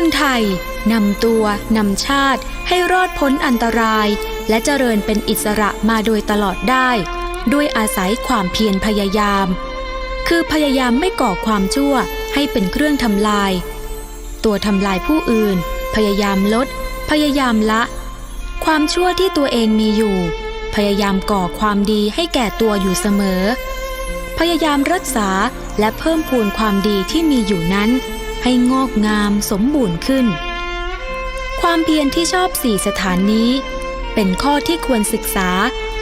คนไทยนำตัวนำชาติให้รอดพ้นอันตราย และเจริญเป็นอิสระมาโดยตลอดได้ ด้วยอาศัยความเพียรพยายาม คือพยายามไม่ก่อความชั่วให้เป็นเครื่องทำลาย ตัวทำลายผู้อื่น พยายามลด พยายามละ ความชั่วที่ตัวเองมีอยู่ พยายามก่อความดีให้แก่ตัวอยู่เสมอ พยายามรักษาและเพิ่มพูนความดีที่มีอยู่นั้น ให้งอกงามสมบูรณ์ขึ้น ความเพียรที่ชอบสี่สถานนี้ เป็นข้อที่ควรศึกษา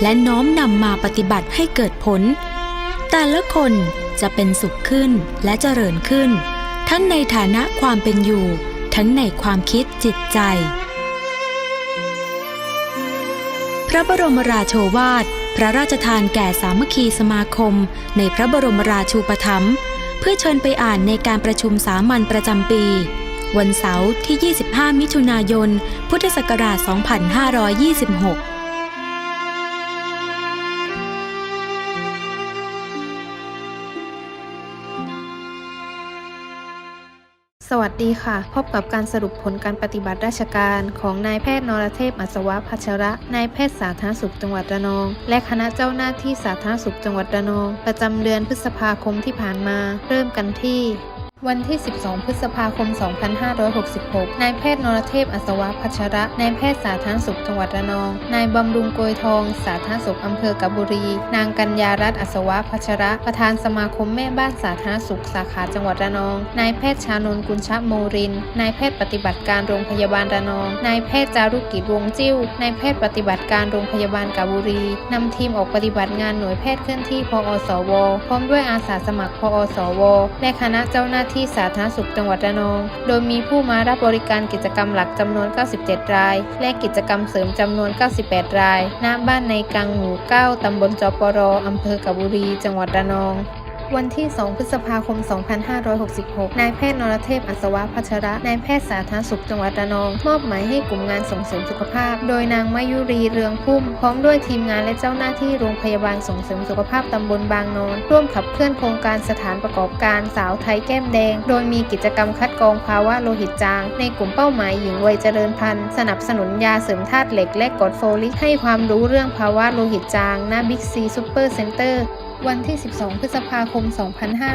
และน้อมนำมาปฏิบัติให้เกิดผล แต่ละคนจะเป็นสุขขึ้นและเจริญขึ้น ทั้งในฐานะความเป็นอยู่ ทั้งในความคิดจิตใจ พระบรมราโชวาทพระราชทานแก่สามัคคีสมาคม ในพระบรมราชูปถัมภ์ พื่อเชิญไปอ่านในการประชุมสามัญประจำปี วันเสาร์ที่ 25 มิถุนายน พุทธศักราช 2526 สวัสดีค่ะ พบกับการสรุปผลการปฏิบัติราชการของนายแพทย์นรเทพอัศวะพัชระ นายแพทย์สาธารณสุขจังหวัดระนอง และคณะเจ้าหน้าที่สาธารณสุขจังหวัดระนอง ประจำเดือนพฤษภาคมที่ผ่านมา เริ่มกันที่ วันที่ 12 พฤษภาคม 2566 นายแพทย์นรเทพ อัศวะพัชระ นายแพทย์สาธารณสุขจังหวัดระนอง นายบำรุงโกยทอง สาธารณสุขอำเภอกบุรี นางกัญญารัตน์อัศวะพัชระ ประธานสมาคมแม่บ้านสาธารณสุขสาขาจังหวัดระนอง นายแพทย์ชานนกุลชโมริน นายแพทย์ปฏิบัติการโรงพยาบาลระนอง นายแพทย์จารุกิจวงจิ้ว นายแพทย์ปฏิบัติการโรงพยาบาลกาบุรี นำทีมออกปฏิบัติงานหน่วยแพทย์เคลื่อนที่พอสว พร้อมด้วยอาสาสมัครพอสว และคณะเจ้าหน้าที่ที่สาธารณสุขจังหวัดระนอง โดยมีผู้มารับบริการกิจกรรมหลักจำนวน 97 ราย และกิจกรรมเสริมจำนวน 98 ราย ณ บ้านในกังหมู่ 9 ตำบลจปรอำเภอกบุรี จังหวัดระนอง วันที่ 2 พฤษภาคม 2566 นายแพทย์นรเทพ อัศวะพัชระ นายแพทย์สาธารณสุขจังหวัดระนอง มอบหมายให้กลุ่มงานส่งเสริมสุขภาพ โดยนางมายุรีเรืองพุ่ม พร้อมด้วยทีมงานและเจ้าหน้าที่โรงพยาบาลส่งเสริมสุขภาพตำบลบางนอน ร่วมขับเคลื่อนโครงการสถานประกอบการสาวไทยแก้มแดง โดยมีกิจกรรมคัดกรองภาวะโลหิตจาง ในกลุ่มเป้าหมายหญิงวัยเจริญพันธุ์สนับสนุนยาเสริมธาตุเหล็กและกรดโฟลิกให้ความรู้เรื่องภาวะโลหิตจางณบิ๊กซีซูเปอร์เซ็นเตอร์ วันที่ 12 พฤษภาคม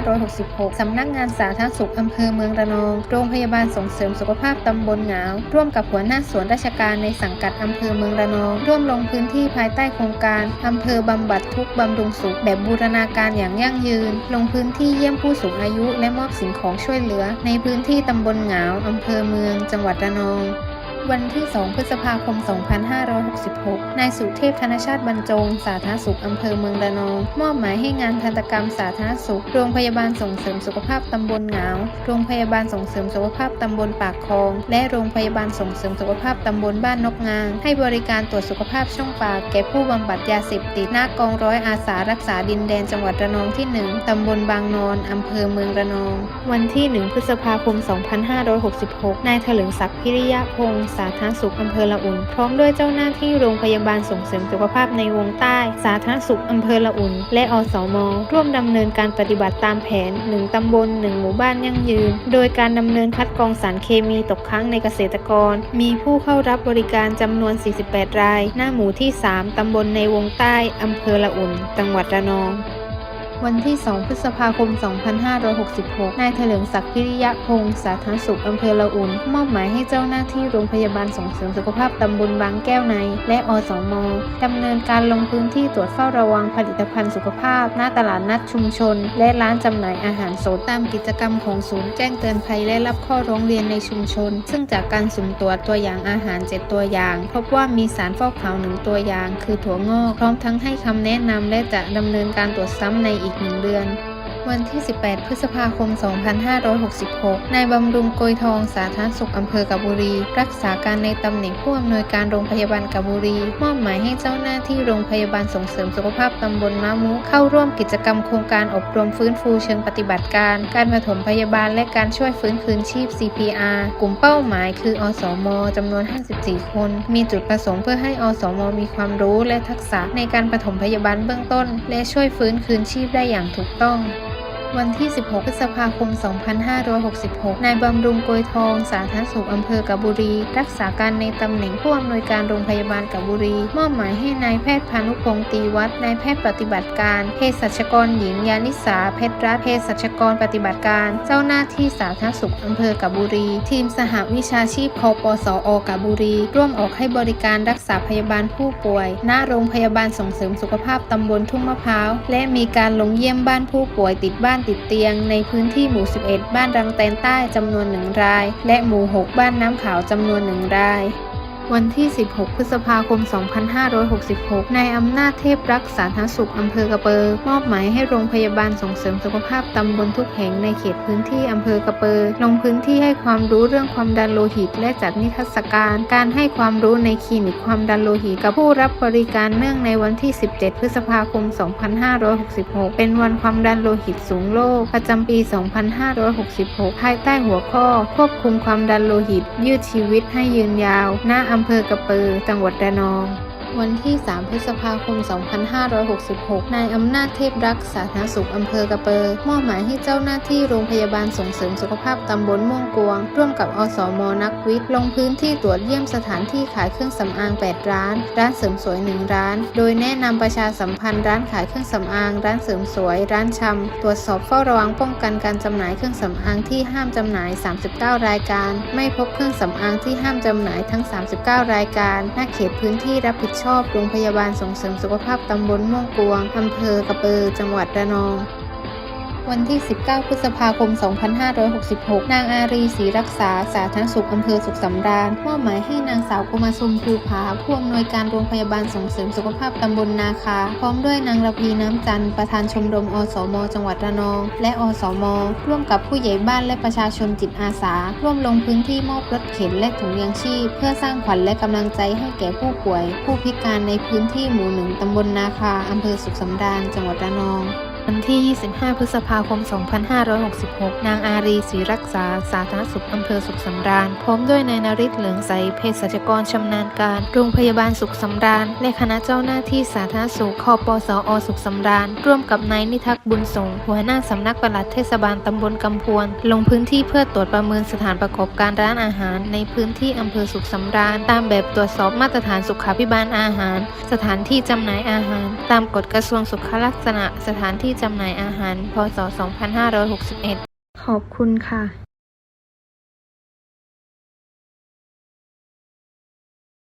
2566 สำนักงานสาธารณสุขอำเภอเมืองระนอง โรงพยาบาลส่งเสริมสุขภาพตำบลหงาว ร่วมกับหัวหน้าส่วนราชการในสังกัดอำเภอเมืองระนอง ร่วมลงพื้นที่ภายใต้โครงการอำเภอบำบัดทุกบำรุงสุข แบบบูรณาการอย่างยั่งยืน ลงพื้นที่เยี่ยมผู้สูงอายุ และมอบสิ่งของช่วยเหลือ ในพื้นที่ตำบลหงาวอำเภอเมือง จังหวัดระนอง วันที่ 2 พฤษภาคม 2566 นายสุเทพธนชาติบรรจง สาธารณสุขอำเภอเมืองระนอง มอบหมายให้งานทันตกรรมสาธารณสุข โรงพยาบาลส่งเสริมสุขภาพตำบลหงาวโรงพยาบาลส่งเสริมสุขภาพตำบลปากคลอง และโรงพยาบาลส่งเสริมสุขภาพตำบลบ้านนกงาง ให้บริการตรวจสุขภาพช่องปาก แก่ผู้บำบัดยาเสพติดหน้ากองร้อยอาสารักษาดินแดนจังหวัดระนองที่ 1 ตำบลบางนอนอำเภอเมืองระนอง วันที่ 1 พฤษภาคม 2566 นายเถลิงศักดิ์พิริยะพงศ์สาธารณสุขอำเภอละอุ่น พร้อมด้วยเจ้าหน้าที่โรงพยาบาลส่งเสริมสุขภาพในวงใต้ สาธารณสุขอำเภอละอุ่น และอสม ร่วมดำเนินการปฏิบัติตามแผน 1 ตำบล 1 หมู่บ้านยั่งยืน โดยการดำเนินคัดกรองสารเคมีตกค้างในเกษตรกร มีผู้เข้ารับบริการจำนวน 48 ราย หน้าหมู่ที่ 3 ตำบลในวงใต้อำเภอละอุ่น จังหวัดระนอง วันที่ 2 พฤษภาคม 2566 นายเถลิงศักดิ์พิริยะพงศ์สาธารณสุขอำเภอละอุ่น มอบหมายให้เจ้าหน้าที่โรงพยาบาลส่งเสริมสุขภาพตำบลบางแก้วใน และอสมดำเนินการลงพื้นที่ตรวจเฝ้าระวังผลิตภัณฑ์สุขภาพ หน้าตลาดนัดชุมชน และร้านจำหน่ายอาหารสดตามกิจกรรมของศูนย์แจ้งเตือนภัยและรับข้อร้องเรียนในชุมชน ซึ่งจากการสุ่มตรวจตัวอย่างอาหาร 7 ตัวอย่าง พบว่ามีสารฟอกขาวหนึ่งตัวอย่าง คือถั่วงอก พร้อมทั้งให้คำแนะนำและจะดำเนินการตรวจซ้ำในอีกหนึ่งเดือน วันที่ 18 พฤษภาคม 2566 นายบำรุงโกยทอง สาธารณสุขอำเภอกบุรี รักษาการในตำแหน่งผู้อำนวยการโรงพยาบาลกบุรี มอบหมายให้เจ้าหน้าที่โรงพยาบาลส่งเสริมสุขภาพตำบลมะมุเข้าร่วมกิจกรรมโครงการอบรมฟื้นฟูเชิงปฏิบัติการ การปฐมพยาบาลและการช่วยฟื้นคืนชีพ CPR กลุ่มเป้าหมายคือ อสม จำนวน 54 คน มีจุดประสงค์เพื่อให้อสม มีความรู้และทักษะในการปฐมพยาบาลเบื้องต้น และช่วยฟื้นคืนชีพได้อย่างถูกต้อง วันที่ 16 พฤษภาคม 2566 นายบำรุงโกยทอง สาธารณสุขอำเภอกาบบุรี รักษาการในตำแหน่งผู้อำนวยการโรงพยาบาลกาบบุรี มอบหมายให้นายแพทย์พานุพงศ์ตีวัฒน์นายแพทย์ปฏิบัติการเภสัชกรหญิงยานิสาเพชรรัตน์เภสัชกรปฏิบัติการ เจ้าหน้าที่สาธารณสุขอำเภอกาบบุรี ทีมสหวิชาชีพคปสอกาบบุรี ร่วมออกให้บริการรักษาพยาบาลผู้ป่วย ณ โรงพยาบาลส่งเสริมสุขภาพตำบลทุ่งมะพร้าว และมีการลงเยี่ยมบ้านผู้ป่วยติดบ้านติดเตียง ในพื้นที่หมู่ 11 บ้านรังแตนใต้จำนวนหนึ่งราย และหมู่ 6 บ้านน้ำขาวจำนวนหนึ่งราย วันที่ 16 พฤษภาคม 2566 นายอำนาจเทพรักษาธารณสุขอำเภอกระเปอร์มอบหมายให้โรงพยาบาลส่งเสริมสุขภาพตำบลทุกแห่งในเขตพื้นที่อำเภอกระเปอร์ลงพื้นที่ให้ความรู้เรื่องความดันโลหิต และจัดนิทรรศการการให้ความรู้ในคลินิกความดันโลหิตกับผู้รับบริการเนื่องในวันที่ 17 พฤษภาคม 2566 เป็นวันความดันโลหิตสูงโลก ประจำปี 2566 ภายใต้หัวข้อ ควบคุมความดันโลหิต ยืดชีวิตให้ยืนยาว ณอำำเภอกระปือ จังหวัดระนอง วันที่ 3 พฤษภาคม 2566 นายอำนาจเทพรักษาธารณสุขอำเภอกระเปอร์มอบหมายให้เจ้าหน้าที่โรงพยาบาลส่งเสริมสุขภาพตำบลม่วงกวง ร่วมกับอสมนักวิทย์ ลงพื้นที่ตรวจเยี่ยมสถานที่ขายเครื่องสำอาง 8 ร้าน ร้านเสริมสวย 1 ร้าน โดยแนะนำประชาสัมพันธ์ร้านขายเครื่องสำอาง ร้านเสริมสวย ร้านชำตรวจสอบเฝ้าระวังป้องกันการจำหน่ายเครื่องสำอางที่ห้ามจำหน่าย 39 รายการ ไม่พบเครื่องสำอางที่ห้ามจำหน่ายทั้ง 39 รายการณเขตพื้นที่รับผิดชอบโรงพยาบาลส่งเสริมสุขภาพตำบลม่วงกวงอำเภอกระเปอจังหวัดระนอง วันที่ 19 พฤษภาคม 2566 นางอารีศรีรักษา สาธารณสุขอำเภอสุขสำราญมอบหมายให้นางสาวกุมาซุมภูผาผู้อำนวยการโรงพยาบาลส่งเสริมสุขภาพตำบลนาคา พร้อมด้วยนางระพีน้ำจันทร์ประธานชมรมอสม จังหวัดระนอง และอสม ร่วมกับผู้ใหญ่บ้านและประชาชนจิตอาสา ร่วมลงพื้นที่มอบรถเข็นและถุงยางชีพ เพื่อสร้างขวัญและกำลังใจให้แก่ผู้ป่วย ผู้พิการในพื้นที่หมู่หนึ่งตำบลนาคาอำเภอสุขสำราญจังหวัดระนอง วันที่ 25 พฤษภาคม 2566 นางอารีศรีรักษา สาธารณสุขอำเภอสุขสำราญ พร้อมด้วยนายนริศเหลืองใสเภสัชกรชำนาญการ โรงพยาบาลสุขสำราญ และคณะเจ้าหน้าที่สาธารณสุขคอปสอสุขสำราญ ร่วมกับนายนิทักษ์บุญสงหัวหน้าสำนักปลัดเทศบาลตำบลกำพวน ลงพื้นที่เพื่อตรวจประเมินสถานประกอบการร้านอาหาร ในพื้นที่อำเภอสุขสำราญ ตามแบบตรวจสอบมาตรฐานสุขาภิบาลอาหาร สถานที่จำหน่ายอาหาร ตามกฎกระทรวงสุขลักษณะ สถานที่จำหน่ายอาหาร พศ 2561 ขอบคุณค่ะ